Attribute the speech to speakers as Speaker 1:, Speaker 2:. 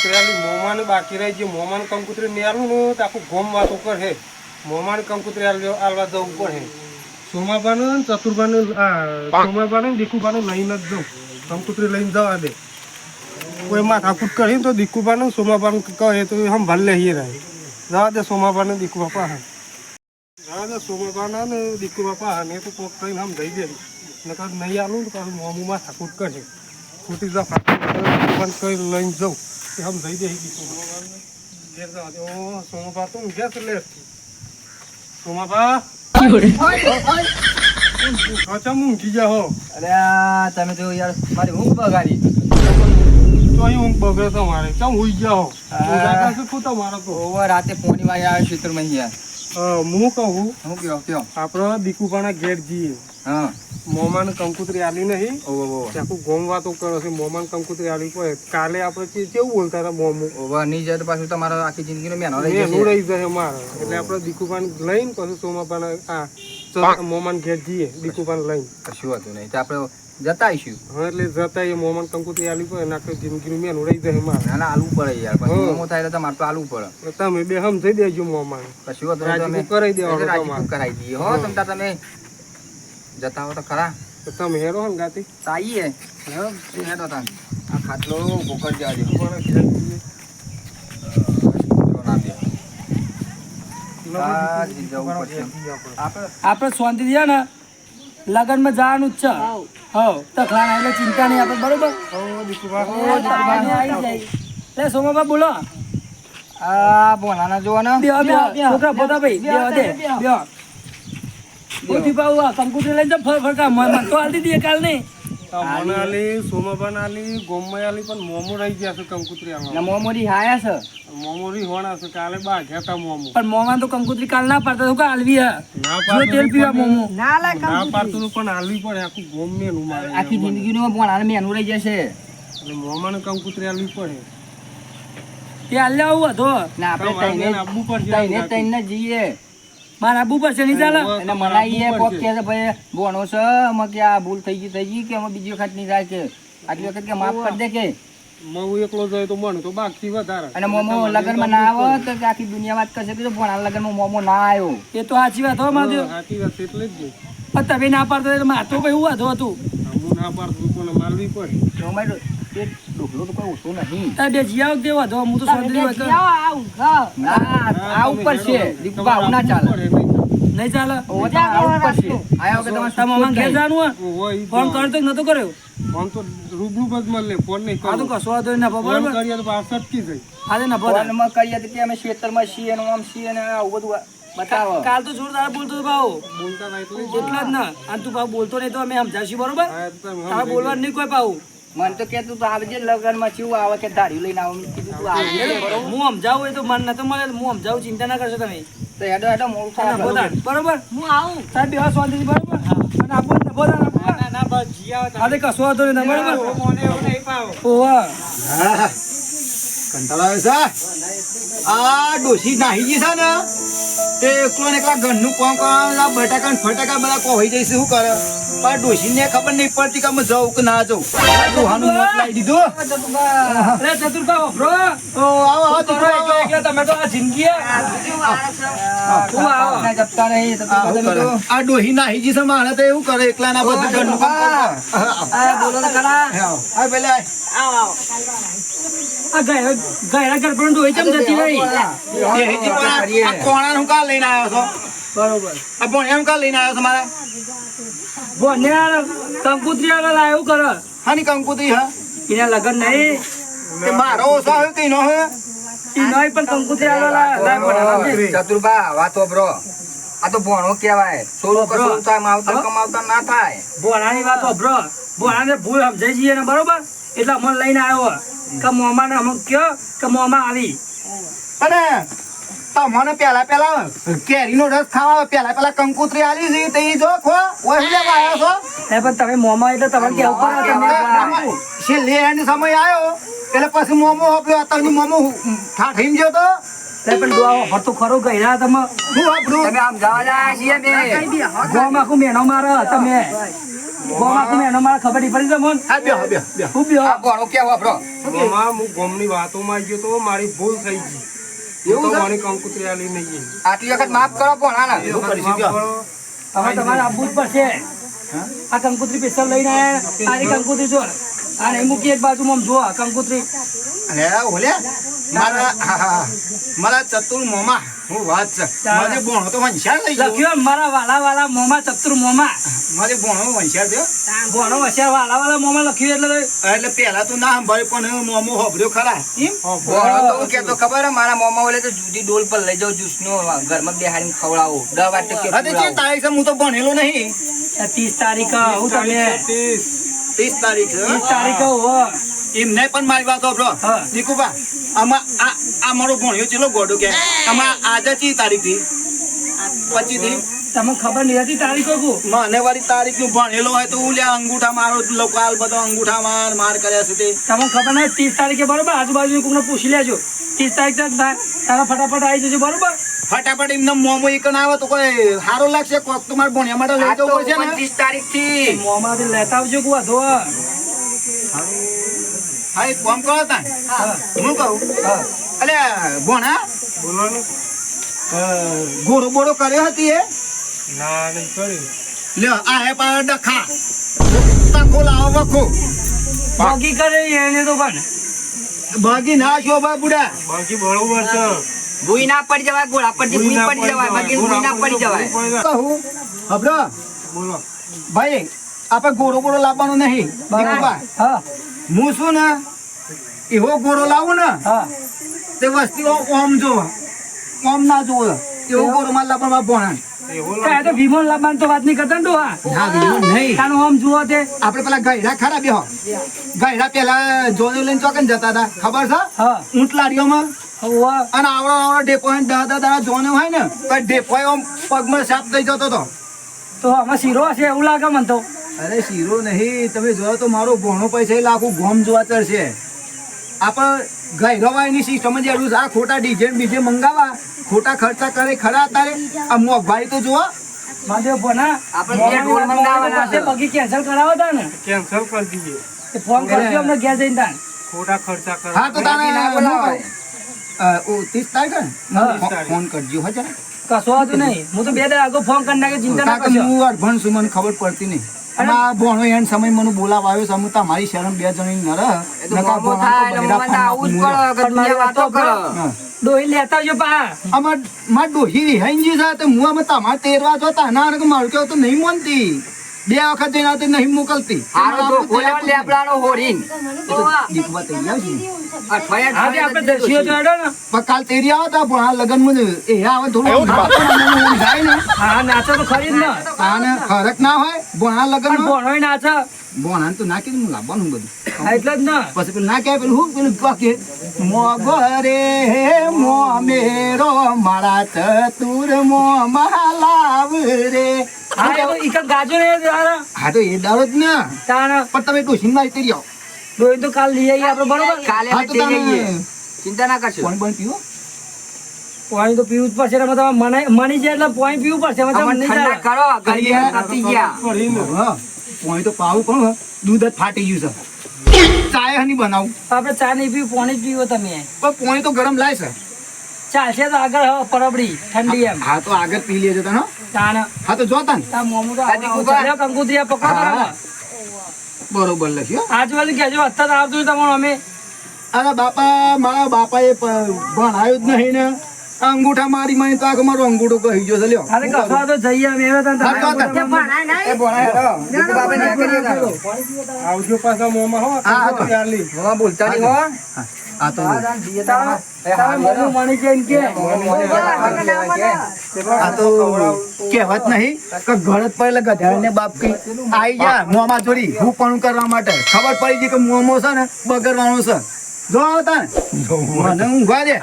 Speaker 1: કંકુતરી આલી મોમાને બાકી રહી જે મોમાન કંકુતરી ને આલું ને તો આખું ગોમ વાતો કરે મોમાને કંકુતરી આલવા આલવા જવું પડે. સોમાબાને ને ચતુરબાને સોમાબાને ને દીકુબાને લઈને જ જાઉં કંકુતરી લઈને જવા દે. કોઈ માથાકૂટ કરી તો દીકુબાને ને સોમાબાને કહે તો હમ ભલે લઈએ રહે. જવા દે સોમાબાને દીકુ બાપા હા જવા દે સોમાબાને ને દીકુ બાપા હા ને તો કોક કહીને હમ દઈ દે નકર નહીં આલું તો મોમું માથાકૂટ કરે ખોટી જા પણ લઈને જાઉં કે હમ દઈ દે સોમાબા તો ઊંઘ્યા છે લે સોમાબા અચ્છા ઊંઘી જા હો
Speaker 2: અરે તમે તો યાર મારી ઊંઘ બગાડી
Speaker 1: તો અહીં ઊંઘ બગડે તમારે ચમ હુઈ ગયા હો મારો તો
Speaker 2: ઓવર રાતે પોણી વાગે આવ્યો ખેતરમાં યાર
Speaker 1: હું કહું
Speaker 2: હું કયો કયો
Speaker 1: આપણે દીકુભાના ઘેર જઈએ મોમાને કંકુતરી આલી નહીં? આખું વાતો કરે છે મોમાને કંકુતરી આલી પડે કાલે આપણે કેવું બોલતા હતા મોમું?
Speaker 2: ની નહીં જાય તો પાછું તમારા આખી જિંદગીનો મેનો રહી
Speaker 1: એનું રહી જાય મારે. એટલે આપણે દીકુભાને લઈને પછી સોમાપાને આ મોમાન ઘેર જઈએ દીકુભાને લઈને.
Speaker 2: કશું હતું નહીં. આપણે જતા આવીશું
Speaker 1: હા એટલે જતા એ મોમાને કંકુતરી આલી પડે નાખે જિંદગી જિંદગીનું મેનું રહી જાય મારે.
Speaker 2: ના ના આલવું પડે યાર. પછી મોમો થાય તો તમારે તો આલવું પડે.
Speaker 1: તમે બે હમ થઈ દેજો મોમાન.
Speaker 2: કશું હતું કરાવી તો
Speaker 1: કરાઈ દેવાનું
Speaker 2: કરાવી દઈએ. હો તમે જતા હો તો ખરા.
Speaker 1: તો તમે હેરો હન ગાતી.
Speaker 2: તો આવીએ હેડો તાન આ ખાટલો ભૂકર જવા દે
Speaker 1: કોને ઘેર જઈએ?
Speaker 2: ના દે આ જ જવું પડશે.
Speaker 1: આપણે
Speaker 3: શાંતિ દે ને લગ્નમાં જવાનું જ છે. હવ. તખલાના એટલે ચિંતા નહીં આપણે બરોબર?
Speaker 1: ઓ દીકુભા, ઓ
Speaker 3: એ તો આને આવી જાય. લે સોમાબા બોલો.
Speaker 2: આ બોલાના જોવાના.
Speaker 3: છોકરા પોતા ભાઈ બે દે પાઉ આ કંકુતરી લઈને ફર ફરકા. મન તો આલી દે કાલ નહીં
Speaker 1: મને આલી સોમાબાન આલી ગોમય આલી પણ મોમો રહી ગયા છે કંકુતરી
Speaker 2: ને
Speaker 1: આમાં
Speaker 2: મોમોરી હાયા છે?
Speaker 1: મોમોરી હોણા છે કાલે બા ગયા મોમો.
Speaker 3: પણ મોમા તો કંકુતરી કાલ ના પાડતા તો કાલ આલવી હે
Speaker 1: ના
Speaker 3: જો તેલ પીવા મોમો.
Speaker 1: ના પાડતું પણ આલવી પડે આખું ગોમ મેનું મારે
Speaker 2: આખી જિંદગીનું બોનાના મેનું રહી જશે.
Speaker 1: એટલે મોમાને કંકુતરી આલવી પડે.
Speaker 3: તે આલ્યા આવું હતો.
Speaker 2: ના આપણે તઈને તઈને જઈએ.
Speaker 3: મારે આબુ છે નહીં ચાલે.
Speaker 2: એને મનાઈએ કોક કે છે. ભાઈ બોણો છે અમે કે આ ભૂલ થઈ ગઈ થઈ ગઈ કે અમે બીજી વખત નહીં થાય કે? આટલી વખત કે માફ કરી દે કે?
Speaker 1: હું એકલો જાય તો મને તો બાકી વધારે.
Speaker 2: અને મોમો લગ્નમાં ના આવે તો કે આખી દુનિયા વાત કરશે કે લગનમાં મોમો ના આવ્યો.
Speaker 3: એ તો સાચી વાત હો માધ્યો.
Speaker 1: સાચી વાત એટલે જ.
Speaker 3: પણ તમે ના પાડતો એટલે તો કઈ એવું હતું હતું?
Speaker 1: હું ના પાડતો પણ મારવી પડે.
Speaker 2: એ ડોકલો તો કોઈ ઓછો નહીં
Speaker 3: તારે બે જીયા વખતે હું તો શાંતિથી વાત કરું.
Speaker 2: ના આવું પડશે દીપા ના ચાલે.
Speaker 3: નહીં ચાલે?
Speaker 2: ઓ તો આવું આયા વગર તમારે
Speaker 3: તારા ઘેર જવાનું હોય?
Speaker 1: ઓહો, ઈ
Speaker 3: ફોન કરતો કે નતો કર્યો?
Speaker 1: ફોન તો રૂબરૂ જ મળે ફોન નહીં
Speaker 3: આ તો કશો વાંધો નહીં, ના
Speaker 1: ફોન કરીએ તો પાછા અટકી જાય.
Speaker 3: આજે ના ભલે.
Speaker 2: ફોનમાં કરીએ તો કે અમે ખેતરમાં છીએ ને આમ છીએ ને આવું બધું બતાવો.
Speaker 3: કાલ તો જોરદાર બોલતો ભાવ.
Speaker 1: બોલતા હતા એટલે જ.
Speaker 3: એટલા જ ના. અને તું ભાવ બોલતો નહીં તો અમે સમજાવશું બરોબર? બોલવા બોલવાનું નહીં કોઈ પાવું
Speaker 2: મને તો કે તું તો આવજે લગનમાં ચેવું આવે કે દાઢી લઈને આવું. મેં કીધું તું આવજે.
Speaker 3: હું સમજાવું એ તો મન નતો મળે હું સમજાવું ચિંતા ના કરશો તમે.
Speaker 2: તો હેડો હેડો મોડું થાય
Speaker 3: બરોબર? હું આવું. સાહેબ બેહો શાંતિથી બરોબર? અને આપો ને નભો તાણ, આપો. હા તે કશો વાંધો નહીં બરોબર? ઓવા
Speaker 4: કંટાળો આવે છે આ ડોસી નાહી ગઈ છે ને તે એકલો ને એકલા ઘરનું કોમ કરવા બટાકા ને ફટાકા બધા કોહી જઈશ શું કરે? પણ ડોસીને ખબર નહીં પડતી કે અમે જવું કે ના જવું ડોહાનું મોત લાવી દીધું.
Speaker 3: અરે ચતુરભા વાપરો.
Speaker 4: તો આવો આવો આવો.
Speaker 3: એકલા એકલા તમે તો આ જિંદગી હે. આવો.
Speaker 2: ના
Speaker 4: આવું આ ડોહી નાહી છે મારે તો એવું કરે એકલા ના બધું ઘરનું કામ
Speaker 2: બોલો તો ખરા.
Speaker 4: આવો. આ પેલે આવો
Speaker 3: આ ગાયરા ગાયરા ડોહી ચમ જતી રહી?
Speaker 4: આ- કોણાનું કા લઈને આવ્યો છો?
Speaker 3: બરોબર.
Speaker 4: આ ભોણિયાનું કા લઈને આવ્યો છો મારે?
Speaker 3: આ કંકુત્રી આગળ લાયો કરે.
Speaker 4: હાની કંકુતરી હા.
Speaker 3: એના લગન નહીં.
Speaker 4: તે મારો ઓછો આવ્યો કે નો હે?
Speaker 3: ઈ નહીં પણ કંકુત્રી આગળ લાયો.
Speaker 2: ચતુરબા વાતો બ્રો આ તો ભણો કહેવાય. સોનું. કશું થાય માવતર
Speaker 3: હા?
Speaker 2: ના થાય.
Speaker 3: ભોળાની વાતો બ્રો ભોળાને ભૂલ સમજાઈ જઈએ ને બરોબર? એટલે અમને લઈને આવ્યો. કે મોમાને અમને કયો કે મોમાં આવી.
Speaker 4: અને તમને પેલા પેલા કેરીનો રસ ખાવા પેલા પેલા કંકુતરી આલી છે તે જો ખો ઓય હું લેવા આવ્યો છો?
Speaker 3: એ પણ તમે મોમા એટલે તમારે કે ઉપર તમે
Speaker 4: છે લે એની સમય આવ્યો એટલે પછી મોમો આપ્યો તમને મોમો ઠાઠીમ ગયો તો.
Speaker 3: તે પણ ડોહા ભરતું ખરું ગયરા તમે.
Speaker 4: હું આપણું
Speaker 2: તમે આમ જવા જાય છીએ બે
Speaker 3: ગોમ આખું મેનો મારે તમે. ગોમ આખું મેં એનો મારા ખબર નહીં પડી તો મોન
Speaker 4: હા બ્યો.
Speaker 2: આ ભણો કેવો
Speaker 1: હું ગોમની વાતોમાં ગયો તો મારી ભૂલ થઈ ગઈ.
Speaker 4: એવું છે?
Speaker 1: મને કંકુતરી આલી નહીં
Speaker 2: આટલી વખત માફ કરો ભણાને
Speaker 4: એવું કરીશું બ્યો
Speaker 3: હવે તમારે આપવું જ પડશે. આ કંકુતરી પિસ્તલ લઈને આની કંકુતરી જો આ નહીં મૂકી એક બાજુ માં જો કંકુતરી.
Speaker 4: અરે ઓલે મારા હા, હા, મારા ચતુર મોમા હું વાત છે. મારે ભણો તો વંશાળ લઈ
Speaker 3: લખ્યો મારા વાલા વાલા મોમાં ચતુર મોમાં.
Speaker 4: મારે ભણો વંશાળ થયો.
Speaker 3: ભણો હોશિયાર વાલા વાલા મોમાં લખ્યું એટલે
Speaker 4: એટલે પેલા તો ના સંભાળ્યું પણ મોમો હોભર્યો ખરા.
Speaker 3: એમ?
Speaker 2: તો હું ખબર મારા મોમા ઓલે તો જુદી ડોલ પર લઈ જાઉં જ્યુસનો ઘરમાં બેહાડીને ખવડાવો. દસ વાર ટકે
Speaker 4: અરે જે તારીખ હું તો ભણેલો નહીં.
Speaker 3: ત્રીસ તારીખ હું તમે.
Speaker 1: ત્રીસ.
Speaker 4: તારીખ છે
Speaker 3: ત્રીસ તારીખ
Speaker 4: એમને પણ મારી વાત સાંભળો દીકુભા આમાં આ આ મારો ભણ્યો ચેલો ગોડો કે. આમાં આજે ચી તારીખથી પચી થી
Speaker 3: તમને ખબર નહીં હતી તારીખ કુ?
Speaker 4: મને વાળી તારીખનું ભણેલો હોય તો હું લે અંગૂઠા મારો લોકાલ બધો અંગૂઠા માર માર કર્યા છે તે.
Speaker 3: તમને ખબર નહીં ત્રીસ તારીખે બરોબર? આજુબાજુ કોઈને પૂછી લેજો. ત્રીસ તારીખ તારા ફટાફટ આવી જજો બરોબર?
Speaker 4: ફટાફટ એમને મોમો એક ના આવે તો કોઈ સારો લાગશે? કોક તો મારે ભણ્યા માટે લઈ જવું પડશે ને?
Speaker 2: ત્રીસ તારીખથી
Speaker 3: મોમાં લેતા આવજો કુવા વાંધો હા
Speaker 4: એક કામ કરો તા હું. કહું?
Speaker 3: હા.
Speaker 4: અલે ભણા બોલવાનું. ગોળો બોળો કર્યો હતી એ?
Speaker 1: ના નહીં કરી
Speaker 4: લ્યો આ હે પાડો ડખા. તકો લાવો વખો.
Speaker 3: બાકી કરે એને તો પણ
Speaker 4: ભાગી ના છો બા બુડા.
Speaker 1: બાકી બરોબર છે.
Speaker 2: ભૂઈ ના પડી જવાય ગોળા પર ભૂઈ પડી જવાય બાકી ભૂઈ ના પડી જવાય.
Speaker 4: કહું હબરો
Speaker 1: બોલો.
Speaker 4: ભાઈ આપણે ગોળો ગોળો લાવવાનો નહીં. બરાબર.
Speaker 3: હા.
Speaker 4: હું શું ને એવો ગોળો લાવું ને
Speaker 3: હા.
Speaker 4: તે વસ્તીઓ ઓમ જો ઓમ ના જોવે એવો ગોળો માં લાવવા માં
Speaker 1: એવું
Speaker 3: તો વિમોન લાવવાનું તો વાત નહીં કરતા ને હા.
Speaker 4: ના નહીં.
Speaker 3: તાનું આમ જુઓ તે.
Speaker 4: આપણે પેલા ગયડા ખરા બેહો. ગયડા પેલા જોને લઈને ચોકન જતા હતા ખબર છે?
Speaker 3: હા.
Speaker 4: ઊંટ લારીઓમાં અને આવડો આવડો ડેપો ને દાદા દાદા જોને હોય ને તો ડેપો પગમાં સાપ થઈ જતો હતો.
Speaker 3: તો આમાં શીરો હશે એવું લાગે મને તો.
Speaker 4: અરે શીરો નહીં તમે જોયો તો મારો ભોણો પૈસા એટલે આખું ગોમ જોવા ચડશે. આપણે ગૈરવાયની સિસ્ટમ જ એડું આ ખોટા ડીજે બીજે મંગાવા ખોટા ખર્ચા કરે ખરા તારે. આ મોંઘવારી તો જોવા
Speaker 3: મહાદેવ ભોના
Speaker 2: આપણે બે ઢોલ મંગાવવાના છે.
Speaker 3: બગી કેન્સલ કરાવો તા ને
Speaker 1: કેન્સલ કરી દીજે.
Speaker 3: ફોન કરજો અમને ઘેર જઈને તાન
Speaker 1: ખોટા ખર્ચા કરે.
Speaker 4: હા તો તારે ત્રીસ તારીખે ફોન કરજો
Speaker 3: કશો નહીં. હું તો બે દાડા ફોન કરી નાખે ચિંતા ના કરશો.
Speaker 4: હું અડભણ છું મને ખબર પડતી નહીં. આ ભોણો એન સમય મને બોલાવા આવ્યો છે. અમે તમારી શરમ બે જણી ન રહ.
Speaker 2: એ તો
Speaker 4: નકા
Speaker 2: મોમો
Speaker 4: તો
Speaker 2: થાય એટલે મોમાને આવું જ કરો
Speaker 3: પણ
Speaker 2: વાતો કરો.
Speaker 3: ડોહી લેતા જો પા
Speaker 4: અમાર માર ડોહી વિહાઈ ગઈ છે તો હું આમાં તમારે તેરવા જોતા ના મારું કેવું તો નહીં માનતી. બે વખત જઈને આવતી નહીં મોકલતી
Speaker 2: લેબડાનો હોરીન.
Speaker 4: કાલ તેરી આવે તો પણ આ લગનમાં એ આવે થોડું જાય ને.
Speaker 3: હા નાચો તો ખરી જ ને.
Speaker 4: ફરક ના હોય ભણા લગન
Speaker 3: ભણોય નાચો.
Speaker 4: ભણા તો નાખી હું લાવવાનું બધું.
Speaker 3: એટલે જ ને.
Speaker 4: પછી પેલું ના પેલું હું પેલું વાક્ય? મોગરે મો મેરો મારા ચતુર મો મહાલાવ રે.
Speaker 3: હા એ ગાજો ને યાર.
Speaker 4: હા તો એ દાડો જ ને.
Speaker 3: તાન
Speaker 4: પણ તમે ડોસીને મારી તેરી આવો
Speaker 3: ડોહી તો કાલ લઈ આવીએ આપણે બરોબર?
Speaker 2: કાલે
Speaker 4: હા
Speaker 2: અમે
Speaker 4: તો
Speaker 2: જઈ
Speaker 4: તમે
Speaker 2: જઈએ ચિંતા ના કરશો.
Speaker 4: પાણી પાણી પીવો.
Speaker 3: પાણી તો પીવું જ પડશે તમે મને મની જાય એટલે પાણી પીવું પડશે એમાં તમને
Speaker 2: ઠંડા કરો ગરમી પતી ગયા.
Speaker 4: પાણી તો પાવું પણ દૂધ જ ફાટી ગયું છે. ચાય હની બનાવું.
Speaker 3: આપણે ચા નહીં પીવું પાણી જ પીવો તમે.
Speaker 4: પણ પાણી તો ગરમ લાય છે.
Speaker 3: ચાલશે તો આગળ હવે પરબડી ઠંડી એમ.
Speaker 4: હા તો આગળ પી લેજો તને
Speaker 3: તાન
Speaker 4: હા તો જોતા ને.
Speaker 3: તા મોમું તો
Speaker 2: સાદી
Speaker 3: આવું
Speaker 2: કુકા.
Speaker 3: ચાલ્યો કંકુત્રી પકડો બરોબર.
Speaker 4: લખ્યો
Speaker 3: આજુબાજુ કેજો અત્યારે આવતું તમારું અમે
Speaker 4: અરે બાપા મારા બાપાએ ભણાયું જ નહીં ને. અંગૂઠા મારી મારી તો આખો મારો અંગૂઠો કહી ગયો છે લ્યો.
Speaker 3: અરે કફા તો જઈએ અમે એવા તને
Speaker 4: તો
Speaker 3: તમારા
Speaker 2: એ ભણાય હેડો. બાપા ને
Speaker 1: આવજો પાછા મોમાં હો.
Speaker 4: હા, તો.
Speaker 1: ત્યારલી
Speaker 2: મોમાં બોલતા નહીં હો
Speaker 4: હા, આ તો આ તો કહેવત નહીં કે ગળત પડે ગધાને બાપ કઈ આઈ જા મોમાં જોડી હું. પણ કરવા માટે. ખબર પડી ગઈ કે મોમો છે ને બગડવાનો છે. જો આવતા ને મને ઊંઘવા દે.